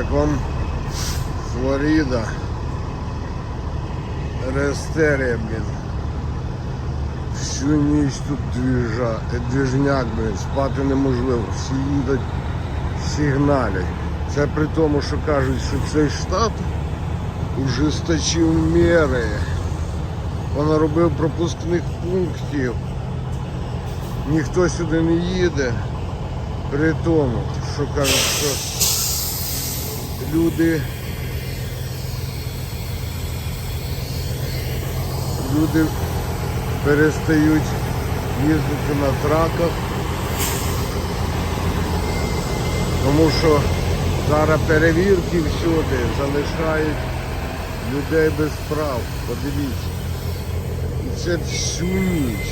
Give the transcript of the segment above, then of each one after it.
Як вам Флорида, Рестерія, блін. Всю ніч тут двіжа, движняк, блін, спати неможливо, всі їдуть сигналі. Це при тому, що кажуть, що цей штат ужесточив міри. Він робив пропускних пунктів. Ніхто сюди не їде. При тому, що кажуть, що люди люди перестають їздити на траках, тому що зараз перевірки всюди залишають людей без прав. Подивіться. І це всю ніч,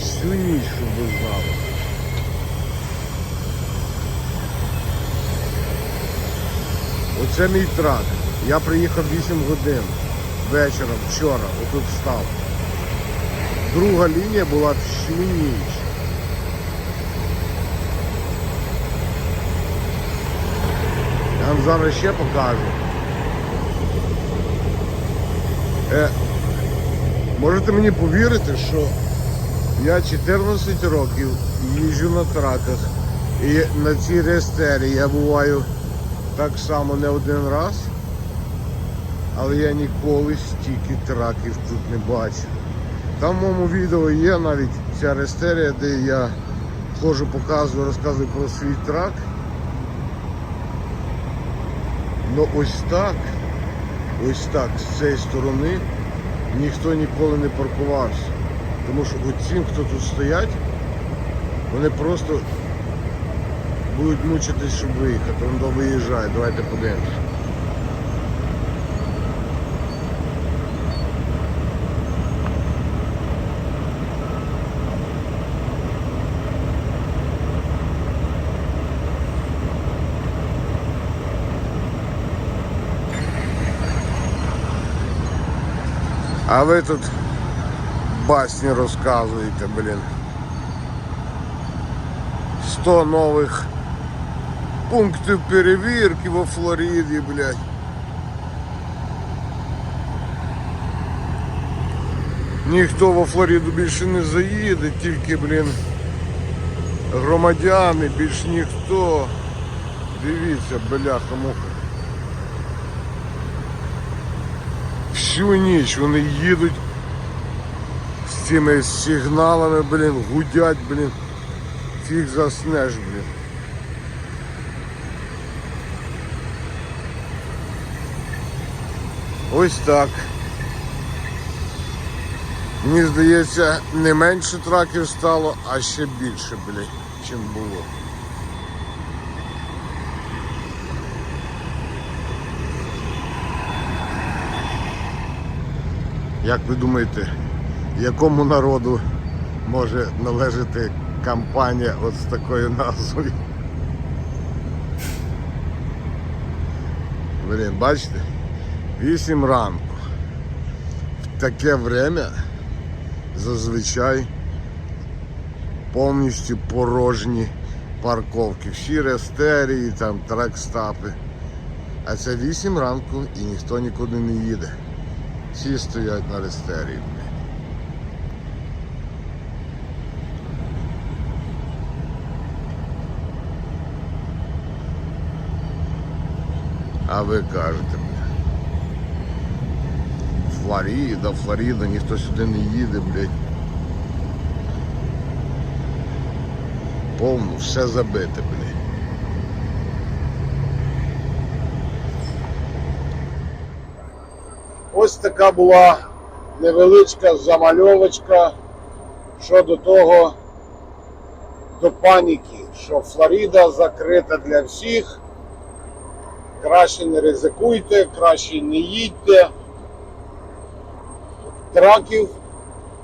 всю ніч, щоб ви знали. Оце мій трак. Я приїхав 8 годин вечором, вчора, отут став. Друга лінія була всю ніч. Я вам зараз ще покажу. Е, можете мені повірити, що я 14 років їжджу на траках і на цій рестері я буваю так само не один раз, але я ніколи стільки траків тут не бачив. Там в моєму відео є навіть ця рестерія, де я ходжу, показую, розказую про свій трак. Ну ось так, ось так, з цієї сторони ніхто ніколи не паркувався. Тому що оці, хто тут стоять, вони просто будуть мучитись, щоб виїхати. Він до виїжджає, давайте подивимося. А ви тут басні розказуєте, блін. 100 нових Пунктів перевірки во Флориді, блядь. Ніхто во Флориду більше не заїде, тільки, блін, громадяни, більш ніхто. Дивіться, бляха муха. Всю ніч вони їдуть з цими сигналами, блін, гудять, блін. Фіг заснеш, блін. Ось так. Мені здається, не менше траків стало, а ще більше, блядь, чим було. Як ви думаєте, якому народу може належати компанія от з такою назвою? Блін, бачите? 8 ранку. В таке время зазвичай повністю порожні парковки. Всі рестерії, там тракстапи. А це 8 ранку і ніхто нікуди не їде. Всі стоять на рестерії. А ви кажете. Флоріда, Флоріда, ніхто сюди не їде, блядь. Повно, все забите, блядь. Ось така була невеличка замальовочка щодо того, до паніки, що Флорида закрита для всіх. Краще не ризикуйте, краще не їдьте. Траків,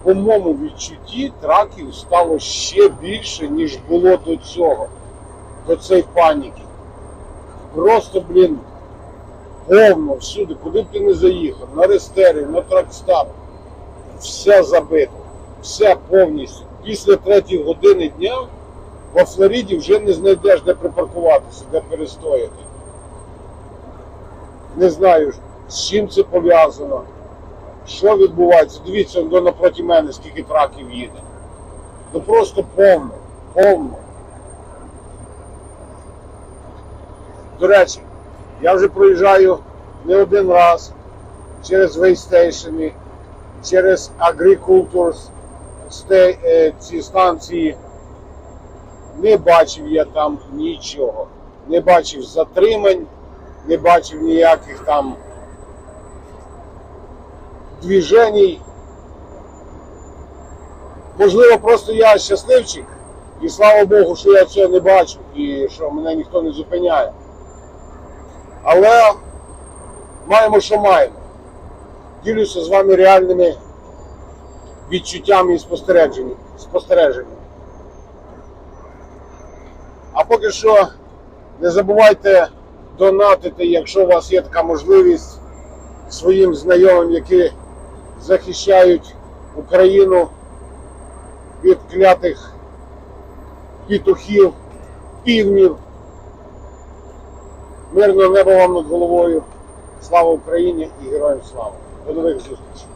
по моєму відчутті, траків стало ще більше, ніж було до цього, до цієї паніки. Просто, блін, повно всюди, куди б ти не заїхав, на рестерів, на тракстап, все забито, все повністю. Після третьої години дня во Флориді вже не знайдеш, де припаркуватися, де перестояти. Не знаю, з чим це пов'язано. Що відбувається. Дивіться, до напроти мене, скільки траків їде. Ну просто повно, повно. До речі, я вже проїжджаю не один раз через вейстейшени, через Agricultures е, ці станції. Не бачив я там нічого. Не бачив затримань, не бачив ніяких там движеній. Можливо, просто я щасливчик, і слава Богу, що я цього не бачу і що мене ніхто не зупиняє. Але маємо, що маємо. Ділюся з вами реальними відчуттями і спостереженнями. А поки що не забувайте донатити, якщо у вас є така можливість своїм знайомим, які захищають Україну від клятих пітухів, півнів. Мирного неба вам над головою. Слава Україні і героям слава. До нових зустрічей.